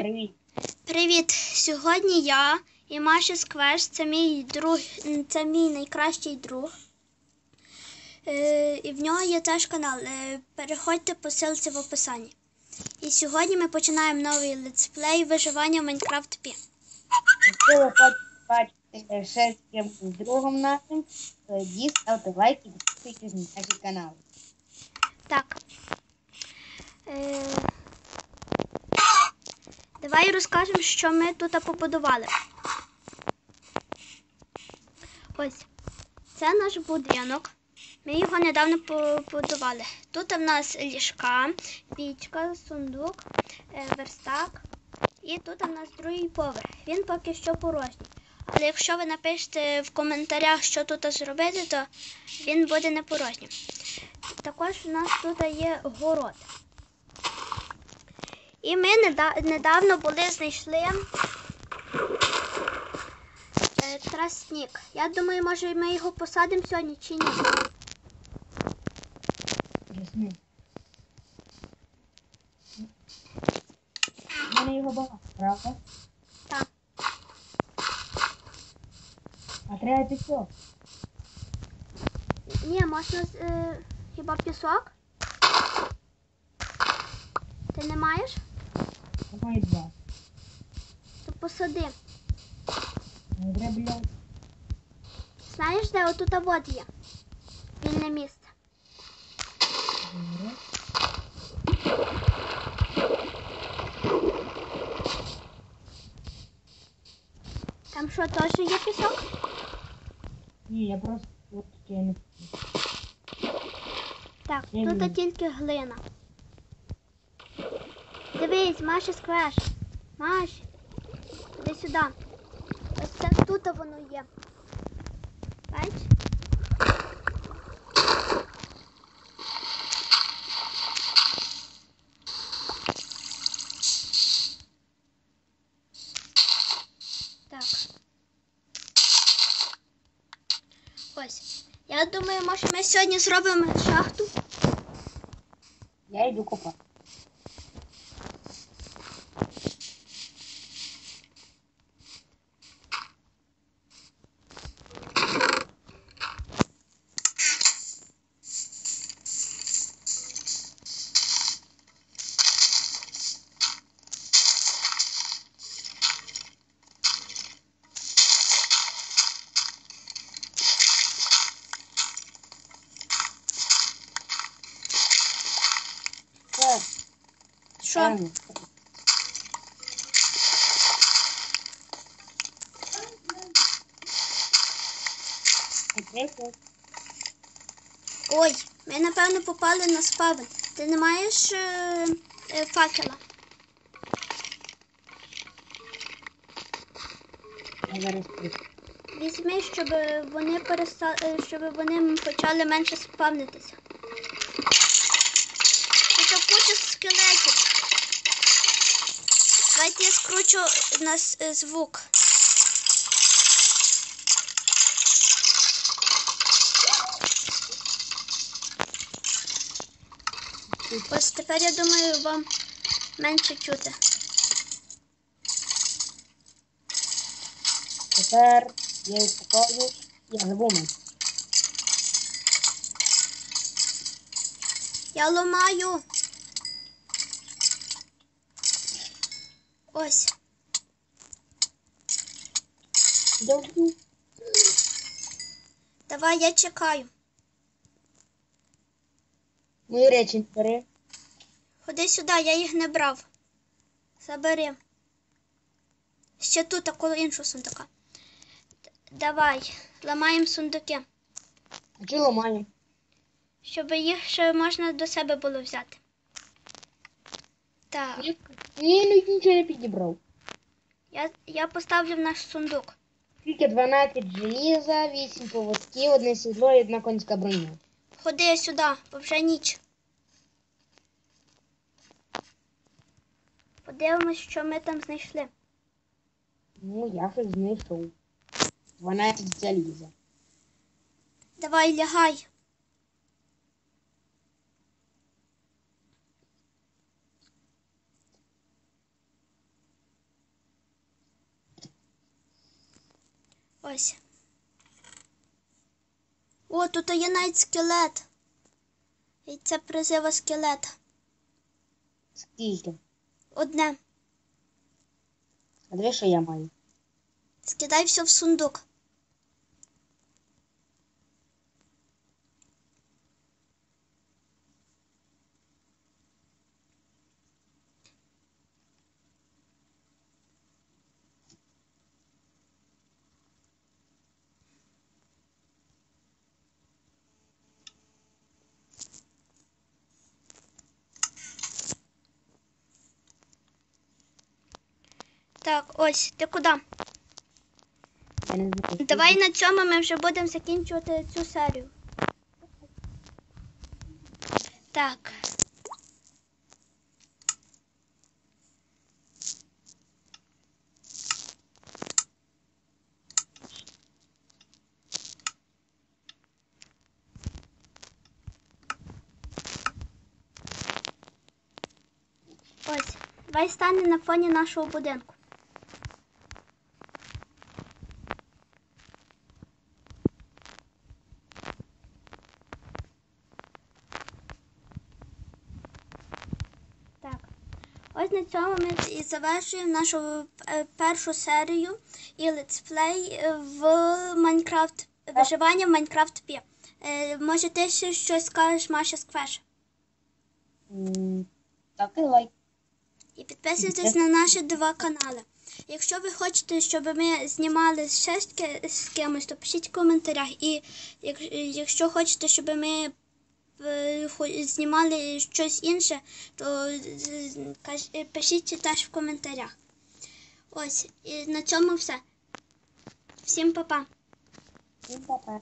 Привіт. Привіт. Сьогодні я і Маша Сквеш, це мій друг, це мій найкращий друг. Е, і в нього є теж канал. Е, переходьте по ссылці в описанні. І сьогодні ми починаємо новий летсплей виживання в Майнкрафт Пі. Якщо ви хочете бачити ще з ким другом нашим, тоді ставте лайк і підписуйтесь на наші канали. Так. Е, давай розкажемо, що ми тут побудували. Ось. Це наш будинок. Ми його недавно побудували. Тут в нас ліжка, пічка, сундук, е, верстак. І тут в нас другий поверх. Він поки що порожній. Але якщо ви напишете в коментарях, що тут зробити, то він буде не порожнім. Також у нас тут є город. І ми неда- недавно були знайшли е, тростник. Я думаю, може ми його посадимо сьогодні чи ні. У мене його багато, правда? Так. А треба пісок. Ні, можна е, хіба пісок? Ти не маєш? Я маю два. То посади. Не треба біля Знаєш, де отут вот є? Вільне місце. Добре. Там що, теж є пісок? Ні, я просто от таке не Так, тут тільки глина. Дивись, Маша сквеш. Маш, іди сюди. Ось це тут воно є. Бач? Так. Ось. Я думаю, може ми сьогодні зробимо шахту. Я йду копати. Так, Що? Ой, ми напевно попали на спавн. Ти не маєш е, е, факела? Візьми, щоб вони переста... е, щоб вони почали менше спавнитися. Тут куча скелетів. Я скручу нас е, звук. Ось тепер я думаю вам менше чути. Тепер я успокоюсь, я забув. Я ламаю. Ось. Давай я чекаю. Мої речі бери. Ходи сюди, я їх не брав. Забери. Ще тут, а коло іншого сундука. Давай, ламаємо сундуки, А чи ламаю? щоб їх ще можна до себе було взяти. Так, Ні, ну нічого не підібрав. я, я поставлю в наш сундук. Тільки 12 желіза, 8 поводків, одне сідло і одна конська броня. Ходи сюди, бо вже ніч. Подивимось, що ми там знайшли. Ну, я щось знайшов. 12 заліза. Давай лягай. Ось. О, тут є навіть скелет. І це призива скелета. Скільки? Одне. А диви, що я маю. Скидай все в сундук. Так, ось, ти куди? Я не знаю. Давай на цьому ми вже будемо закінчувати цю серію. Так. Ось, давай стане на фоні нашого будинку. Так. Ось на цьому ми і завершуємо нашу е, першу серію і летсплей в Майнкрафт. Виживання в Майнкрафт Пі. Е, може, ти ще щось скажеш, Маша Сквеш? Ставте лайк. І підписуйтесь на наші два канали. Якщо ви хочете, щоб ми знімали ще з кимось, то пишіть в коментарях. І якщо хочете, щоб ми знімали щось інше, то пишіть теж в коментарях. Ось, і на цьому все. Всім па-па. Всім па-па.